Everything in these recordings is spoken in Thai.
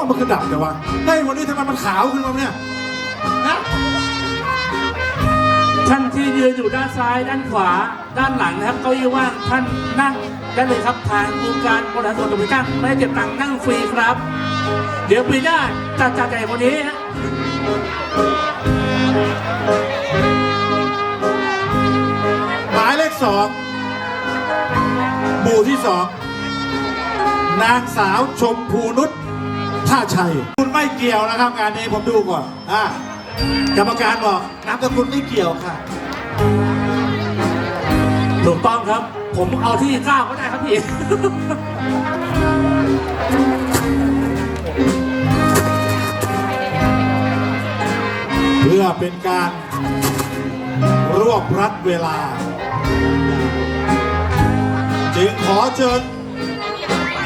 ว่ามันกระดับแต่ว่าเฮ้ยวันนี้ทำไมมันขาวขึ้นมาเนี่ยนะท่านที่ยืนอยู่ด้านซ้าย ด้านขวา ด้านหลังนะครับเก้าอี้ว่างท่านนั่งได้เลยครับทางโครงการบริหารส่วนตำบลตั้งไม่ได้เก็บตังค์นั่งฟรีครับ เดี๋ยวปีหน้าจัดจัดใหญ่กว่านี้ฮะหมายเลขสองหมู่ที่สองนางสาวชมพูนุช ท่าชัย คุณไม่เกี่ยวนะครับงานนี้ผมดูก่อนอ่ากรรมการบอกนามสกุลไม่เกี่ยวค่ะ ถูกต้องครับ ผมเอาที่เก้าก็ได้ครับพี่ เพื่อเป็นการรวบรัดเวลา จึงขอเชิญ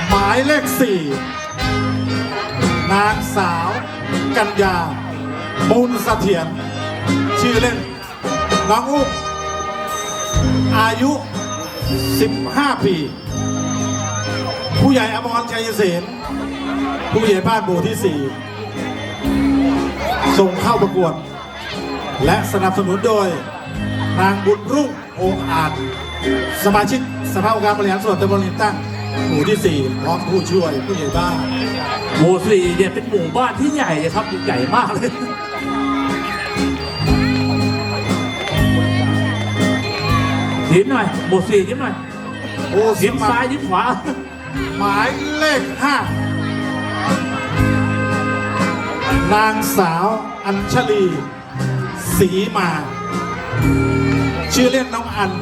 หมายเลขสี่ นางสาวกัญญา บุญเสถียรชื่อเล่น น้องอุ้มอายุ 15 ปี ผู้ใหญ่อมรชัยเสนผู้ใหญ่บ้านหมู่ที่ 4 ส่งเข้าประกวด และสนับสนุนโดย นางบุญรุ่งองอาจ สมาชิกสภาองค์การบริหารส่วนตำบลลินตั้ง หมู่ที่ 4 พร้อมผู้ช่วยผู้ใหญ่บ้านหมู่สี่เนี่ยเป็นหมู่บ้านที่ใหญ่เลยครับใหญ่มากเลย ยิ้มหน่อยหมู่สี่ยิ้มหน่อยโอ้สยิ้มมัคซ้ายรยิ้มขวา หมายเลข5นางสาวอัญชลีศรีมา ชื่อเล่นน้องอัน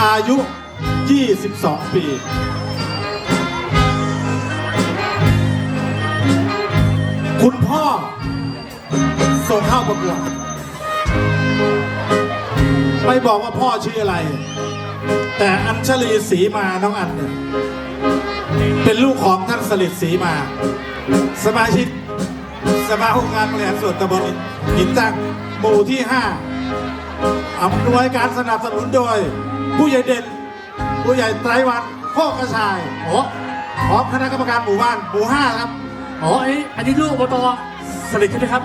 อายุ 22 ปีคุณพ่อ ส่งเข้าประกวดไม่บอกว่าพ่อชื่ออะไร แต่อัญชลีศรีมาน้องอันเนี่ยเป็นลูกของท่านสลิดศรีมา สมาชิกสภาองค์การบริหารส่วนตำบลหินตั้งหมู่ที่ 5อำนวยการสนับสนุนโดย ผู้ใหญ่เด่น ผู้ใหญ่ไตรวันโคกกระชายโอ้พร้อมคณะกรรมการหมู่บ้านหมู่5ครับโอ้อันนี้อันนี้ลูกอบตสลิดใช่ไหมครับ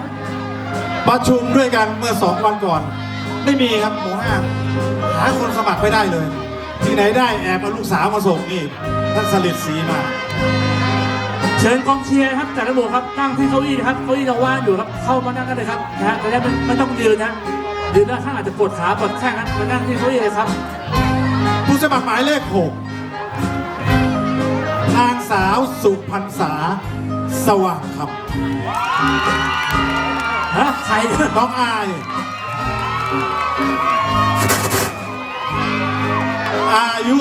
ประชุมด้วยกันเมื่อสองวันก่อน ไม่มีครับหมู่ห้าหาคนสมัครไม่ได้เลย ที่ไหนได้แอบเอาลูกสาวมาส่งนี่ท่านสลิดศรีมา เชิญกองเชียร์ครับจากระบบครับตั้งที่เก้าอี้นะครับเก้าอี้เราว่างอยู่ครับเข้ามานั่งกันเลยครับนะฮะจะได้ไม่ไม่ต้องยืนนะยืนด้านข้างอาจจะปวดขาปวดแข้งนะมานั่งที่เก้าอี้เลยครับ ผู้สมัครหมายเลขหกนางสาวสุพรรษาสว่างคฮะใครเนี่ยำน้องอายอายุ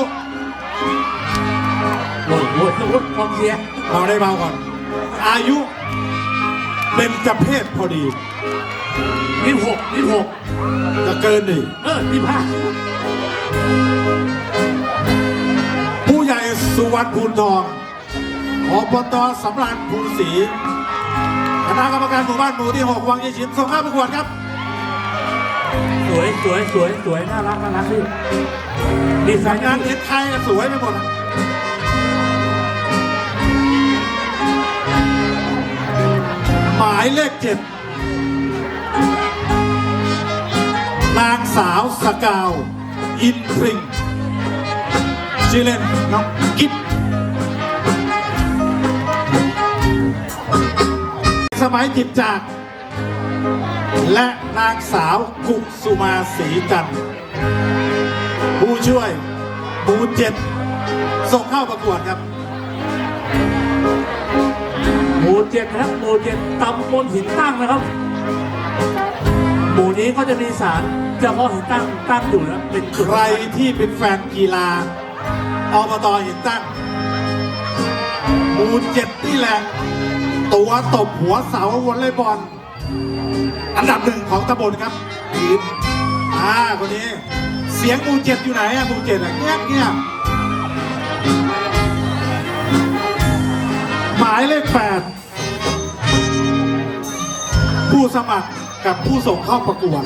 โอ้ยโอ้ยโอ้ยกองเชียร์เอาได้เบาก่อน อายุเป็นจะเพศพอดี ยี่หกยี่หกจะเกินดิเออยี่ห้าผู้ใหญ่สุวรรณภูนทองอบตสำราญภูนศรีคณะกรรมการหมู่บ้านหมู่ที่6วังยี่ฉินส่งเข้าประกวดครับ สวยสวยสวยสวยน่ารักน่ารักพี่ดีไซน์งานเห็นใครก็สวยไปหมดอะหมายเลขเจ็ด นางสาวสกาว อินพริงชื่อเล่นน้องกิ๊บสมัยจิตจาก และนางสาวกุสุมาศรีจันทร์ผู้ช่วยหมู่เจ็ดส่งเข้าประกวดครับ หมู่เจ็ดนะครับหมู่เจ็ดตำบลหินตั้งนะครับ นี้ก็จะมีสารเจ้าพ่อหินตั้งตั้งอยู่นะเป็นจุดใครที่เป็นแฟนกีฬาอบตหินตั้งหมู่เจ็ดนี่แหละ ตัวตบหัวเสาวอลเลย์บอล อันดับหนึ่งของตำบลครับทีมอ่าคนนี้ เสียงหมู่เจ็ดอยู่ไหนอะหมู่เจ็ดอะเงียบเงียบหมายเลขแปดผู้สมัคร กับผู้ส่งเข้าประกวด